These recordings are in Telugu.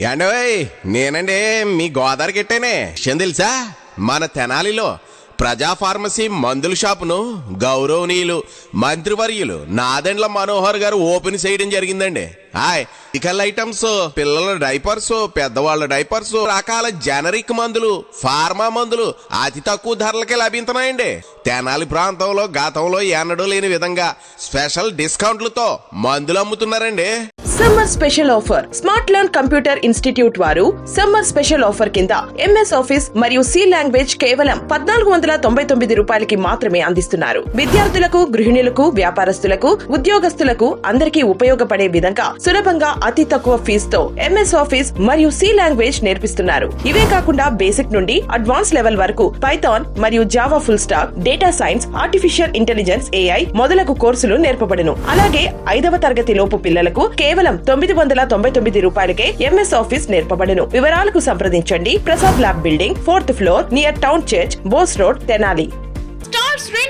ఏండోయ్ నేనండి మీ గోదావరి గిట్టేనే. విషయం తెలుసా? మన తెనాలిలో ప్రజా ఫార్మసీ మందుల షాపును గౌరవనీయులు మంత్రివర్యులు నాదెండ్ల మనోహర్ గారు ఓపెన్ చేయడం జరిగిందండి. హాయ్. మెడికల్ ఐటమ్స్ పిల్లల డైపర్స్ పెద్దవాళ్ళ డైపర్స్ రకాల జనరిక్ మందులు ఫార్మా మందులు అతి తక్కువ ధరలకే లభించనాయండి తెనాలి ప్రాంతంలో గతంలో ఎన్నడూ లేని విధంగా స్పెషల్ డిస్కౌంట్లతో మందులు అమ్ముతున్నారండి. Summer special offer. Smart learn computer institute వారు సమ్మర్ స్పెషల్ ఆఫర్ కింద ఎంఎస్ ఆఫీస్ మరియు సి లాంగ్వేజ్ కేవలం పద్నాలుగు వందల తొంభై తొమ్మిది రూపాయలకి మాత్రమే అందిస్తున్నారు. విద్యార్థులకు గృహిణులకు వ్యాపారస్తులకు ఉద్యోగస్తులకు అందరికీ ఉపయోగపడే విధంగా సులభంగా అతి తక్కువ ఫీజుతో ఎంఎస్ ఆఫీస్ మరియు సి లాంగ్వేజ్ నేర్పిస్తున్నారు. ఇవే కాకుండా బేసిక్ నుండి అడ్వాన్స్ లెవెల్ వరకు పైథాన్ మరియు Java full stack data science artificial intelligence AI మొదలగు కోర్సులు నేర్పబడును. అలాగే ఐదవ తరగతి లోపు పిల్లలకు కేవలం తొమ్మిది వందల తొంభై తొమ్మిది రూపాయలకే ఎంఎస్ ఆఫీస్ నేర్పబడును. వివరాలకు సంప్రదించండి. Prasad lab building fourth floor near town church Bose road Tenali.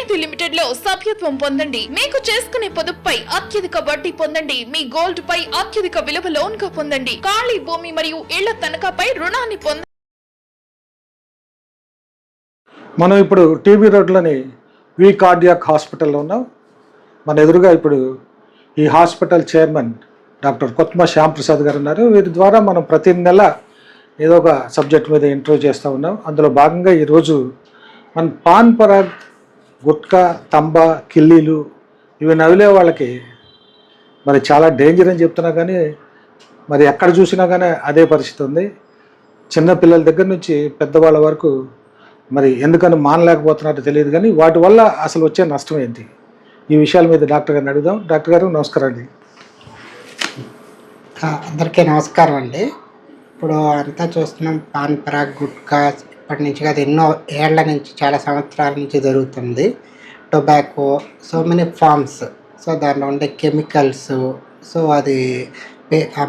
Star లిమిటెడ్లో సభ్యత్వం పొందండి. మీకు చేసుకునే పొదుపుపై అత్యధిక వడ్డీ పొందండి. మీ గోల్డ్ పై అత్యధిక విలువ లోన్గా పొందండి. ఖాళీ భూమి మరియు ఇళ్ళ తనఖాపై రుణాన్ని పొంద మనం ఇప్పుడు టీబీ రోడ్లోని వి కార్డియాక్ హాస్పిటల్లో ఉన్నాం. మన ఎదురుగా ఇప్పుడు ఈ hospital chairman doctor Kothma Shyam Prasad garu ఉన్నారు. వీరి ద్వారా మనం ప్రతి నెల ఏదో ఒక సబ్జెక్ట్ మీద ఇంటర్వ్యూ చేస్తూ ఉన్నాం. అందులో భాగంగా ఈరోజు మన పాన్ పరాగ్ గుట్కా తంబా కిల్లీలు ఇవి నవిలే వాళ్ళకి. మరి చాలా డేంజర్ అని చెప్తున్నా కానీ మరి ఎక్కడ చూసినా కానీ అదే పరిస్థితి ఉంది. చిన్నపిల్లల దగ్గర నుంచి పెద్దవాళ్ళ వరకు మరి ఎందుకని మానలేకపోతున్నారో తెలియదు కానీ వాటి వల్ల అసలు వచ్చే నష్టం ఏంటి? ఈ విషయాల మీద డాక్టర్ గారిని అడుగుదాం. డాక్టర్ గారు నమస్కారం అండి. అందరికీ నమస్కారం అండి. ఇప్పుడు అంతా చూస్తున్నాం పాన్ పరాగ్ గుట్కా ఇప్పటి నుంచి కాదు ఎన్నో ఏళ్ళ నుంచి చాలా సంవత్సరాల నుంచి జరుగుతుంది. Tobacco so many forms so దాంట్లో ఉండే కెమికల్స్ సో అది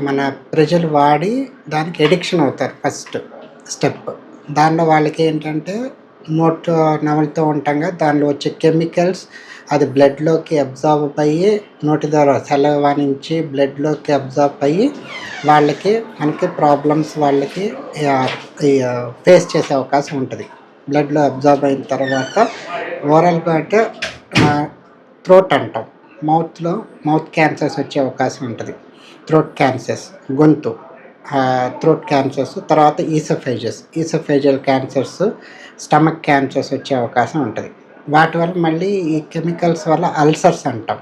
మన ప్రజలు వాడి దానికి ఎడిక్షన్ అవుతారు ఫస్ట్ స్టెప్ దాంట్లో వాళ్ళకి ఏంటంటే నోట్ నవలతో ఉంటాం కదా దానిలో వచ్చే కెమికల్స్ అది బ్లడ్లోకి అబ్జార్బ్ అయ్యి నోటి ద్వారా సెలవానించి బ్లడ్లోకి అబ్జార్బ్ అయ్యి వాళ్ళకి మనకి ప్రాబ్లమ్స్ వాళ్ళకి ఫేస్ చేసే అవకాశం ఉంటుంది. బ్లడ్లో అబ్జార్బ్ అయిన తర్వాత ఓరల్గా అంటే థ్రోట్ అంటాం. మౌత్లో మౌత్ క్యాన్సర్స్ వచ్చే అవకాశం ఉంటుంది. థ్రోట్ క్యాన్సర్స్ గొంతు థ్రోట్ క్యాన్సర్స్ తర్వాత oesophagus oesophageal cancers stomach cancers వచ్చే అవకాశం ఉంటుంది. వాటి వల్ల మళ్ళీ ఈ కెమికల్స్ వల్ల అల్సర్స్ అంటాం.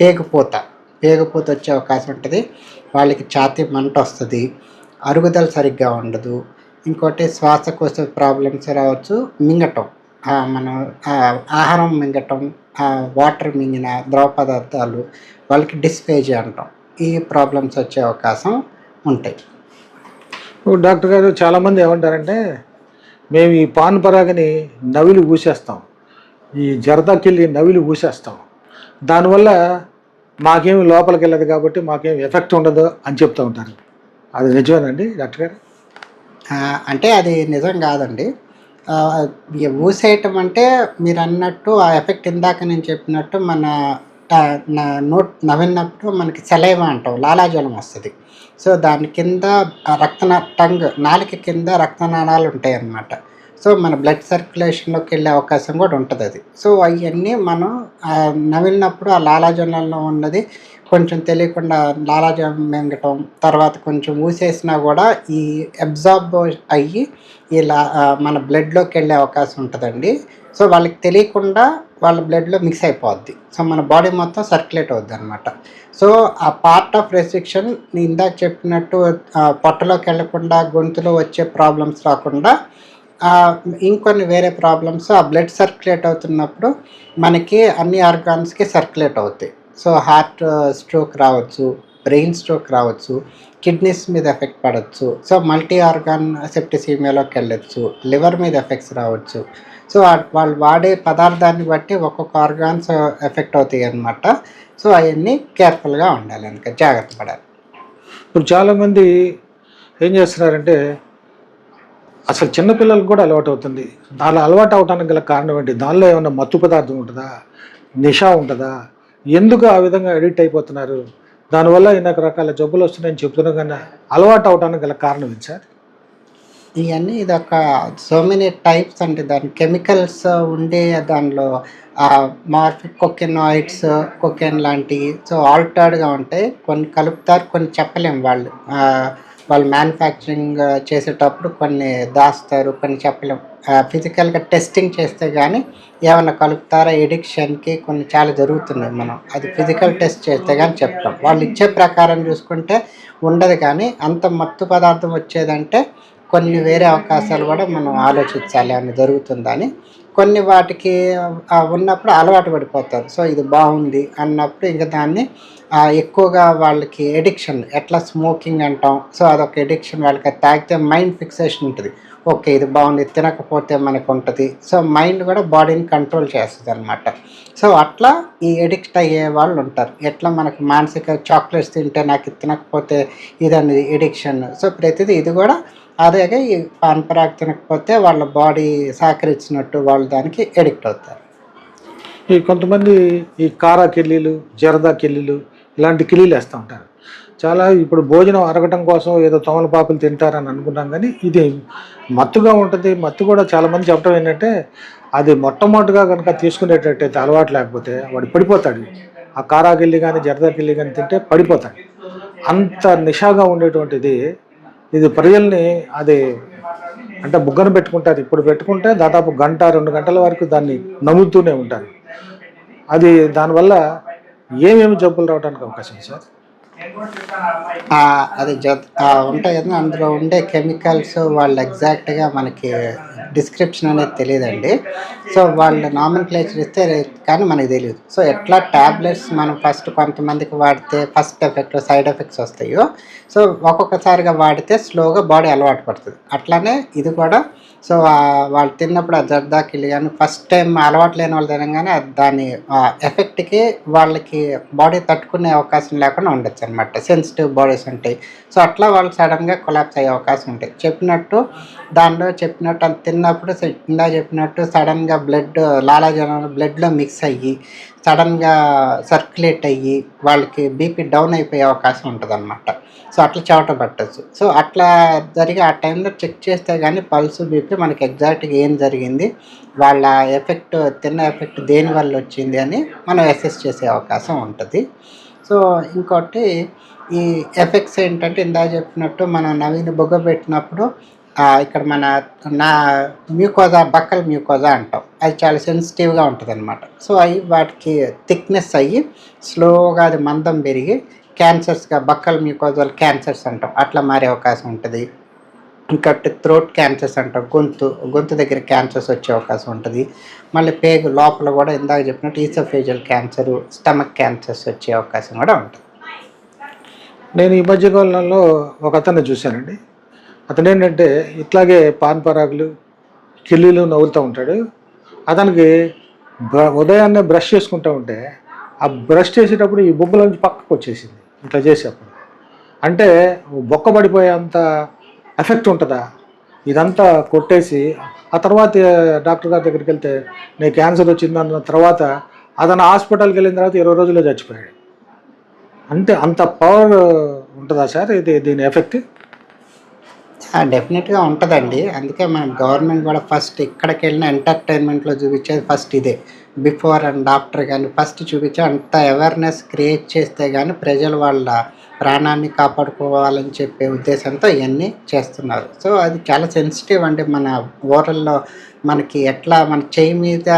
పేగుపోత. పేగుపోత వచ్చే అవకాశం ఉంటుంది. వాళ్ళకి ఛాతీ మంట వస్తుంది. అరుగుదల సరిగ్గా ఉండదు. ఇంకోటి శ్వాసకోశ ప్రాబ్లమ్స్ రావచ్చు. మింగటం. మనం ఆహారం మింగటం వాటర్ మింగిన ద్రవ పదార్థాలు వాళ్ళకి డిస్పేజ్ అంటాం. ఈ ప్రాబ్లమ్స్ వచ్చే అవకాశం ఉంటాయి. ఇప్పుడు డాక్టర్ గారు చాలామంది ఏమంటారంటే మేము ఈ పాన్ పరాగని నవిలు ఊసేస్తాం. ఈ జరదాకిల్లి నవిలు ఊసేస్తాం దానివల్ల మాకేమి లోపలికి వెళ్ళదు కాబట్టి మాకేం ఎఫెక్ట్ ఉండదు అని చెప్తూ ఉంటారు. అది నిజమేనండి డాక్టర్ గారు? అంటే అది నిజం కాదండి. ఊసేయటం అంటే మీరు అన్నట్టు ఆ ఎఫెక్ట్ ఇందాక నేను చెప్పినట్టు మన నోట్ నవ్వినప్పుడు మనకి సెలైవ అంటాం లాలాజలం వస్తుంది. సో దాని కింద రక్త టంగ్ నాలుక కింద రక్తనాళాలు ఉంటాయి అన్నమాట సో మన బ్లడ్ సర్క్యులేషన్లోకి వెళ్ళే అవకాశం కూడా ఉంటుంది అది. సో అవన్నీ మనం నమిలినప్పుడు ఆ లాలాజలంలో ఉన్నది కొంచెం తెలియకుండా లాలాజలం మింగటం తర్వాత కొంచెం ఊసేసినా కూడా ఈ అబ్జార్బ్ అయ్యి ఇలా మన బ్లడ్లోకి వెళ్ళే అవకాశం ఉంటుందండి. సో వాళ్ళకి తెలియకుండా వాళ్ళ బ్లడ్లో మిక్స్ అయిపోద్ది. సో మన బాడీ మొత్తం సర్క్యులేట్ అవుద్ది అనమాట సో ఆ పార్ట్ ఆఫ్ రెస్ట్రిక్షన్ ఇందాక చెప్పినట్టు పొట్టలోకి వెళ్ళకుండా గొంతులో వచ్చే ప్రాబ్లమ్స్ రాకుండా ఇంకొన్ని వేరే ప్రాబ్లమ్స్ ఆ బ్లడ్ సర్క్యులేట్ అవుతున్నప్పుడు మనకి అన్ని ఆర్గాన్స్కి సర్క్యులేట్ అవుతాయి. సో హార్ట్ స్ట్రోక్ రావచ్చు బ్రెయిన్ స్ట్రోక్ రావచ్చు కిడ్నీస్ మీద ఎఫెక్ట్ పడవచ్చు సో మల్టీ ఆర్గాన్ సెప్టిసీమియాలోకి వెళ్ళొచ్చు లివర్ మీద ఎఫెక్ట్స్ రావచ్చు. సో వాళ్ళు వాడే పదార్థాన్ని బట్టి ఒక్కొక్క ఆర్గాన్స్ ఎఫెక్ట్ అవుతాయి అనమాట సో అవన్నీ కేర్ఫుల్గా ఉండాలి. అందుకే జాగ్రత్త పడాలి. ఇప్పుడు చాలామంది ఏం చేస్తున్నారంటే అసలు చిన్నపిల్లలకు కూడా అలవాటు అవుతుంది. దానిలో అలవాటు అవడానికి గల కారణం ఏంటి? దానిలో ఏమైనా మత్తు పదార్థం ఉంటుందా? నిషా ఉంటుందా? ఎందుకు ఆ విధంగా అడిక్ట్ అయిపోతున్నారు? దానివల్ల అనేక రకాల జబ్బులు వస్తున్నాయని చెప్తున్నాం కానీ అలవాటు అవడానికి గల కారణం ఏంటి సార్? ఇవన్నీ ఇది ఒక సో మెనీ టైప్స్ అంటే దాని కెమికల్స్ ఉండే దానిలో మార్ఫిక్ కొకెనాయిడ్స్ కొకెన్ లాంటివి. సో ఆల్టర్డ్గా ఉంటాయి. కొన్ని కలుపుతారు కొన్ని చెప్పలేము వాళ్ళు. వాళ్ళు మ్యానుఫ్యాక్చరింగ్ uh, చేసేటప్పుడు కొన్ని దాస్తారు కొన్ని చెప్పలేము ఫిజికల్గా టెస్టింగ్ చేస్తే కానీ ఏమైనా కలుపుతారా? ఎడిక్షన్కి కొన్ని చాలా జరుగుతున్నాయి మనం. అది ఫిజికల్ టెస్ట్ చేస్తే కానీ చెప్తాం వాళ్ళు ఇచ్చే ప్రకారం చూసుకుంటే ఉండదు కానీ అంత మత్తు పదార్థం వచ్చేదంటే కొన్ని వేరే అవకాశాలు కూడా మనం ఆలోచించాలి. అని జరుగుతుందని కొన్ని వాటికి ఉన్నప్పుడు అలవాటు పడిపోతారు. సో ఇది బాగుంది అన్నప్పుడు ఇంకా దాన్ని ఎక్కువగా వాళ్ళకి ఎడిక్షన్ ఎట్లా స్మోకింగ్ అంటాం. సో అదొక ఎడిక్షన్ వాళ్ళకి తాగితే మైండ్ ఫిక్సేషన్ ఉంటుంది. ఓకే ఇది బాగుంది తినకపోతే మనకు ఉంటుంది. సో మైండ్ కూడా బాడీని కంట్రోల్ చేస్తుంది అనమాట సో అట్లా ఈ ఎడిక్ట్ అయ్యే వాళ్ళు ఉంటారు. ఎట్లా మనకు మానసిక చాక్లెట్స్ తింటే నాకు తినకపోతే ఇది అనేది ఎడిక్షన్. సో ప్రతిదీ ఇది కూడా అదే ఈ పాన్ పరాగ్ తినకపోతే వాళ్ళ బాడీ సహకరించినట్టు వాళ్ళు దానికి ఎడిక్ట్ అవుతారు. ఈ కొంతమంది ఈ కారా కిల్లీలు జరదా కిల్లీలు ఇలాంటి కిల్లీలు వేస్తూ ఉంటారు. చాలా ఇప్పుడు భోజనం అరగటం కోసం ఏదో తమలపాకులు తింటారని అనుకున్నాం కానీ ఇది మత్తుగా ఉంటుంది. మత్తు కూడా చాలామంది చెప్పడం ఏంటంటే అది మొట్టమొదటిగా కనుక తీసుకునేటట్టయితే అలవాటు లేకపోతే వాడు పడిపోతాడు. ఆ కారా కిల్లి కానీ జరదా కిల్లి కానీ తింటే పడిపోతాడు. అంత నిషాగా ఉండేటువంటిది ఇది ప్రజల్ని అది అంటే బుగ్గన పెట్టుకుంటారు. ఇప్పుడు పెట్టుకుంటే దాదాపు గంట రెండు గంటల వరకు దాన్ని నమ్ముతూనే ఉంటారు. అది దానివల్ల ఏమేమి జబ్బులు రావడానికి అవకాశం సార్? అది ఉంటాయి కదా అందులో ఉండే కెమికల్స్ వాళ్ళు ఎగ్జాక్ట్గా మనకి డిస్క్రిప్షన్ అనేది తెలియదండి. సో వాళ్ళు నామిన్ క్లేచర్ ఇస్తే కానీ మనకి తెలియదు. సో ఎట్లా ట్యాబ్లెట్స్ మనం ఫస్ట్ కొంతమందికి వాడితే ఫస్ట్ ఎఫెక్ట్ సైడ్ ఎఫెక్ట్స్ వస్తాయో సో ఒక్కొక్కసారిగా వాడితే స్లోగా బాడీ అలవాటు పడుతుంది. అట్లానే ఇది కూడా సో వాళ్ళు తిన్నప్పుడు ఆ జర్దాకిలి కానీ ఫస్ట్ టైం అలవాటు లేని వాళ్ళు తినగానే దాని ఎఫెక్ట్కి వాళ్ళకి బాడీ తట్టుకునే అవకాశం లేకుండా ఉండొచ్చు. అనమాట సెన్సిటివ్ బాడీస్ ఉంటాయి. సో అట్లా వాళ్ళు సడన్గా కొలాప్స్ అయ్యే అవకాశం ఉంటాయి. చెప్పినట్టు దానిలో చెప్పినట్టు అది తిన్నప్పుడు ఇందా చెప్పినట్టు సడన్గా బ్లడ్ లాలాజనాలు బ్లడ్లో మిక్స్ అయ్యి సడన్గా సర్క్యులేట్ అయ్యి వాళ్ళకి బీపీ డౌన్ అయిపోయే అవకాశం ఉంటుంది సో అట్లా చెవట పట్టచ్చు. సో అట్లా జరిగి ఆ టైంలో చెక్ చేస్తే కానీ పల్స్ బీపీ మనకి ఎగ్జాక్ట్గా ఏం జరిగింది వాళ్ళ ఎఫెక్ట్ తిన్న ఎఫెక్ట్ దేని వల్ల వచ్చింది అని మనం అసెస్ చేసే అవకాశం ఉంటుంది. సో ఇంకోటి ఈ ఎఫెక్ట్స్ ఏంటంటే ఇందాక చెప్పినట్టు మనం నవీన బొగ్గ పెట్టినప్పుడు ఇక్కడ మన నా మ్యూకోజా బక్కల్ మ్యూకోజా అంటాం. అది చాలా సెన్సిటివ్గా ఉంటుంది అనమాట సో అవి వాటికి థిక్నెస్ అయ్యి స్లోగా అది మందం పెరిగి క్యాన్సర్స్గా బక్కల్ మ్యూకోజల్ క్యాన్సర్స్ అంటాం. అట్లా మారే అవకాశం ఉంటుంది. ఇంకా త్రోట్ క్యాన్సర్స్ అంటాం. గొంతు గొంతు దగ్గర క్యాన్సర్స్ వచ్చే అవకాశం ఉంటుంది. మళ్ళీ పేగు లోపల కూడా ఇందాక చెప్పినట్టు ఈసోఫేజియల్ క్యాన్సర్ స్టమక్ క్యాన్సర్స్ వచ్చే అవకాశం కూడా ఉంటుంది. నేను ఈ మధ్యకాలంలో ఒక అతన్ని చూశానండి. అతను ఏంటంటే ఇట్లాగే పాన్ పరాగులు కిల్లీలు నవ్వులుతూ ఉంటాడు. అతనికి బ- ఉదయాన్నే బ్రష్ చేసుకుంటూ ఉంటే ఆ బ్రష్ చేసేటప్పుడు ఈ బొబ్బలోంచి పక్కకు వచ్చేసింది. ఇట్లా చేసేప్పుడు. అంటే బొక్క పడిపోయేంత ఎఫెక్ట్ ఉంటుందా? ఇదంతా కొట్టేసి ఆ తర్వాత డాక్టర్ గారి దగ్గరికి వెళ్తే నీకు క్యాన్సర్ వచ్చిందన్న తర్వాత అతను హాస్పిటల్కి వెళ్ళిన తర్వాత ఇరవై రోజుల్లో చచ్చిపోయాడు. అంటే అంత పవర్ ఉంటుందా సార్ ఇది దీని ఎఫెక్ట్? డెఫినెట్గా ఉంటుందండి. అందుకే మన గవర్నమెంట్ కూడా ఫస్ట్ ఎక్కడికి వెళ్ళినా ఎంటర్టైన్మెంట్లో చూపించేది ఫస్ట్ ఇదే. బిఫోర్ అండ్ ఆఫ్టర్ కానీ ఫస్ట్ చూపించే అంత అవేర్నెస్ క్రియేట్ చేస్తే కానీ ప్రజలు వాళ్ళ ప్రాణాన్ని కాపాడుకోవాలని చెప్పే ఉద్దేశంతో ఇవన్నీ చేస్తున్నారు. సో అది చాలా సెన్సిటివ్ అండి మన ఓరల్లో మనకి ఎట్లా మన చేయి మీద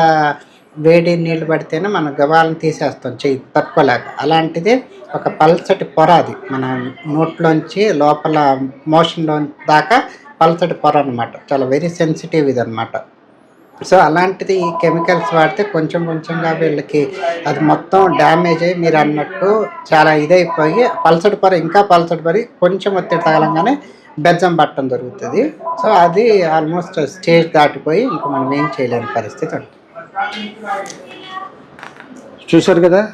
వేడి నీళ్ళు పడితేనే మనం గవాలను తీసేస్తాం చెయ్యి తట్టుకోలేక. అలాంటిది ఒక పల్చటి పొర అది. మన నోట్లోంచి లోపల మోషన్లో దాకా పల్చటి పొర అనమాట చాలా వెరీ సెన్సిటివ్ ఇది అనమాట సో అలాంటిది ఈ కెమికల్స్ వాడితే కొంచెం కొంచెంగా వీళ్ళకి అది మొత్తం డ్యామేజ్ అయ్యి మీరు అన్నట్టు చాలా ఇదైపోయి పల్చడి పొర ఇంకా పల్చడి పరి కొంచెం ఒత్తిడి తగలంగానే బెజ్జం పట్టడం జరుగుతుంది సో అది ఆల్మోస్ట్ స్టేజ్ దాటిపోయి ఇంకా మనం ఏం చేయలేని పరిస్థితి ఉంటుంది. చూశారు కదా?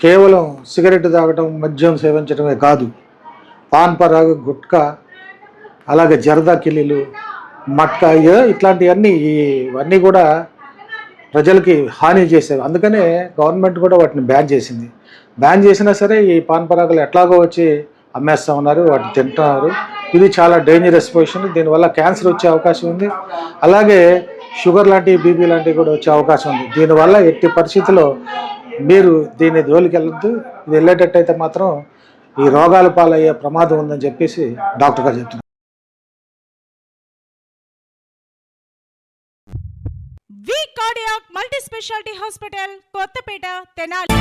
కేవలం సిగరెట్ తాగటం మద్యం సేవించడమే కాదు. పాన్ పరాగ గుట్కా అలాగే జరదా కిల్లీలు మట్కా ఇట్లాంటివన్నీ ఇవన్నీ కూడా ప్రజలకి హాని చేసేవి. అందుకనే గవర్నమెంట్ కూడా వాటిని బ్యాన్ చేసింది. బ్యాన్ చేసినా సరే ఈ పాన్ పరాగలు ఎట్లాగో వచ్చి అమ్మేస్తా ఉన్నారు వాటిని తింటున్నారు. ఇది చాలా డేంజరస్ పొజిషన్ దీనివల్ల క్యాన్సర్ వచ్చే అవకాశం ఉంది. అలాగే షుగర్ లాంటివి బీపీ లాంటివి కూడా వచ్చే అవకాశం ఉంది. దీనివల్ల ఎట్టి పరిస్థితుల్లో మీరు దీని జోలికి ఇది వెళ్ళేటట్టయితే మాత్రం ఈ రోగాలు పాలయ్యే ప్రమాదం ఉందని చెప్పేసి డాక్టర్ గారు చెప్తున్నారు. V cardiac multi speciality hospital Kothapeta Tenali.